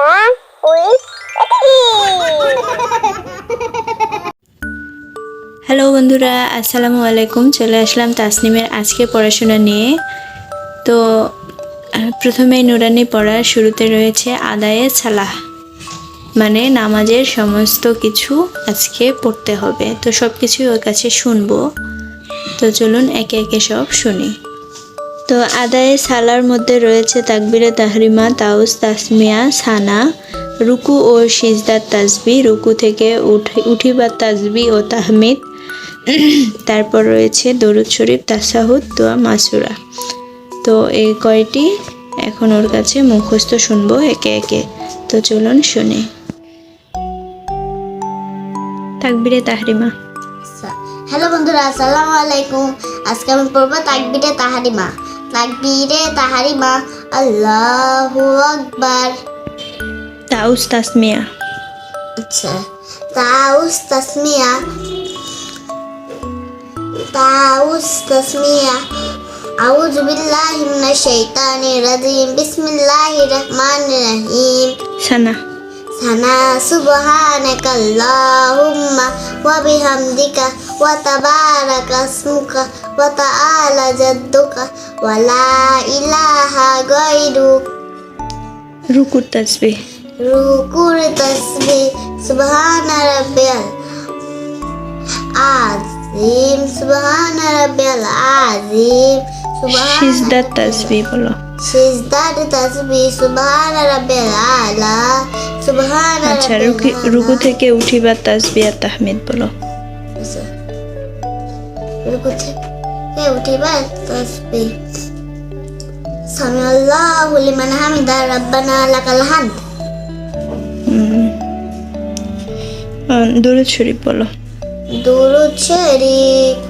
with hello বন্ধুরা আসসালামু আলাইকুম। চলে আসলাম তাসনিমের আজকে পড়াশোনা নিয়ে। তো আহ, প্রথমেই নুরানি পড়ার শুরুতে রয়েছে আদায়ে সালাহ মানে নামাজের সমস্ত কিছু আজকে পড়তে হবে। তো সব কিছুই ওর কাছে শুনব। তো চলুন একে একে সব শুনি। তো আদায়ে সালার মধ্যে রয়েছে তাকবিরে তাহরিমা তাউস তাসমিয়া, সানা, রুকু ও সিজদার তাসবি, রুকু থেকে উঠে উঠিবার তাজবি ও তাহমিদ। তারপর রয়েছে দরুদ শরীফ, তাসাহুদ, দোয়া, মাসুরা। তো এই কয়টি? এখন ওর কাছে মুখস্থ শুনব একে একে। তো চলুন শুনি। তাকবিরে তাহরিমা। হ্যালো বন্ধুরা, আসসালামু আলাইকুম। আজকে আমি পড়ব তাকবিরে তাহারিমা। তাকবিরে তাহারিমা আল্লাহু আকবার তাউস তাসমিয়া আচ্ছা তাউস তাসমিয়া তাউস তাসমিয়া আউযু বিল্লাহি মিনাশ শাইতানির রাজিম বিসমিল্লাহির রহমানির রহিম সানা সানা সুবহানাকা আল্লাহুম্মা ওয়া বিহামদিকা ওয়া তাবারাকা ইসমুকা ওয়া তাআলা জাদ্দুকা ওয়া লা ইলাহা গায়রুক রুকুর তাসবি রুকুর তসবিহ। সুবহানা রাব্বিয়াল আজিম সিজদার তাসবি বলো সিজদার তসবিহ সুবহানা রাব্বিয়াল আলা সুবহানা আচ্ছা রুকু থেকে উঠিবার তাসবি আর তাহমিদ বলো। আচ্ছা। রুকু থেকে উঠিবার তসবিহ। সামি আল্লাহু লিমান হামিদা রাব্বানা লাকাল হামদ। দরুদ শরীফ বলো। দুরুদ শরীফ।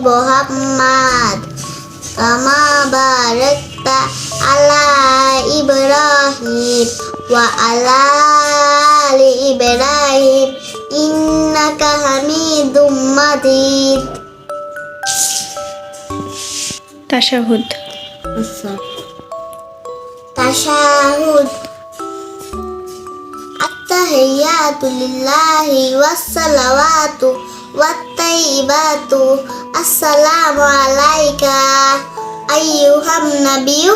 محمد كما باركت على إبراهيم وعلى آل إبراهيم إنك حميد مجيد تشهد تشهد التحيات لله والصلوات والطيبات السلام عليك أيها النبي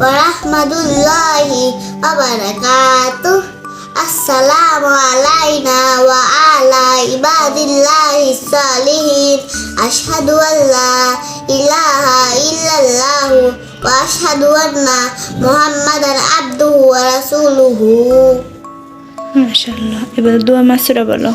ورحمة الله وبركاته السلام علينا وعلى عباد الله الصالحين أشهد أن لا إله إلا الله وأشهد أن محمدا عبده ورسوله ما شاء الله يبقى الدعاء مع السرعة الله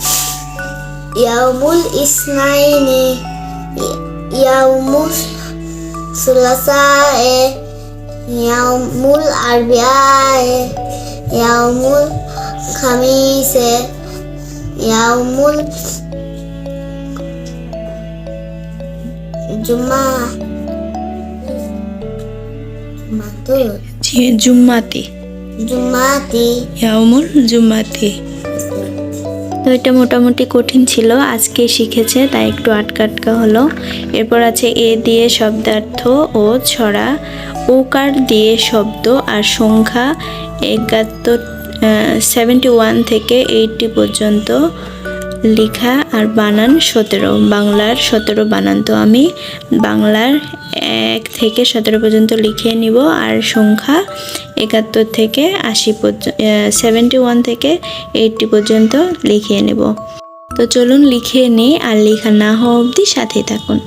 Yaumul Isnaini Yaumul Sulasae Yaumul Arbiae Yaumul है Yaumul Jumaa है यौमुल जुम्मा जुम्माती जुम्माती यौमुल जुम्माती এটা মোটামুটি কঠিন ছিল, আজকে শিখেছে, তাই একটু আটকা আটকা হলো। এরপর আছে এ দিয়ে শব্দার্থ, ও ছড়া, ওকার দিয়ে শব্দ, আর সংখ্যা একাত্তর সেভেন্টি ওয়ান থেকে এইটটি পর্যন্ত লেখা, আর বানান সতেরো, বাংলার সতেরো বানান। তো আমি বাংলার এক থেকে সতেরো পর্যন্ত লিখে নিব, আর সংখ্যা একাত্তর থেকে আশি পর্যন্ত সেভেন্টি ওয়ান থেকে এইটটি পর্যন্ত লিখিয়ে নেব। তো চলুন লিখিয়ে নিই আর লেখা না হওয়া অবধি সাথে থাকুন।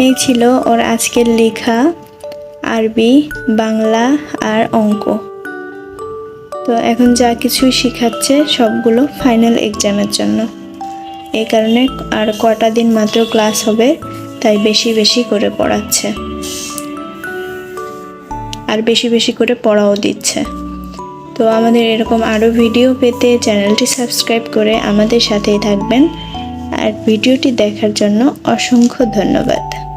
এই ছিল ওর আজকের লেখা, আরবি, বাংলা আর অঙ্ক। তো এখন যা কিছু শেখাচ্ছে সবগুলো ফাইনাল এক্সামের জন্য। এই কারণে আর কটা দিন মাত্র ক্লাস হবে, তাই বেশি বেশি করে পড়াচ্ছে। আর বেশি বেশি করে পড়াও দিচ্ছে। তো আমাদের এরকম আরও ভিডিও পেতে চ্যানেলটি সাবস্ক্রাইব করে আমাদের সাথেই থাকবেন। আর ভিডিওটি দেখার জন্য অসংখ্য ধন্যবাদ।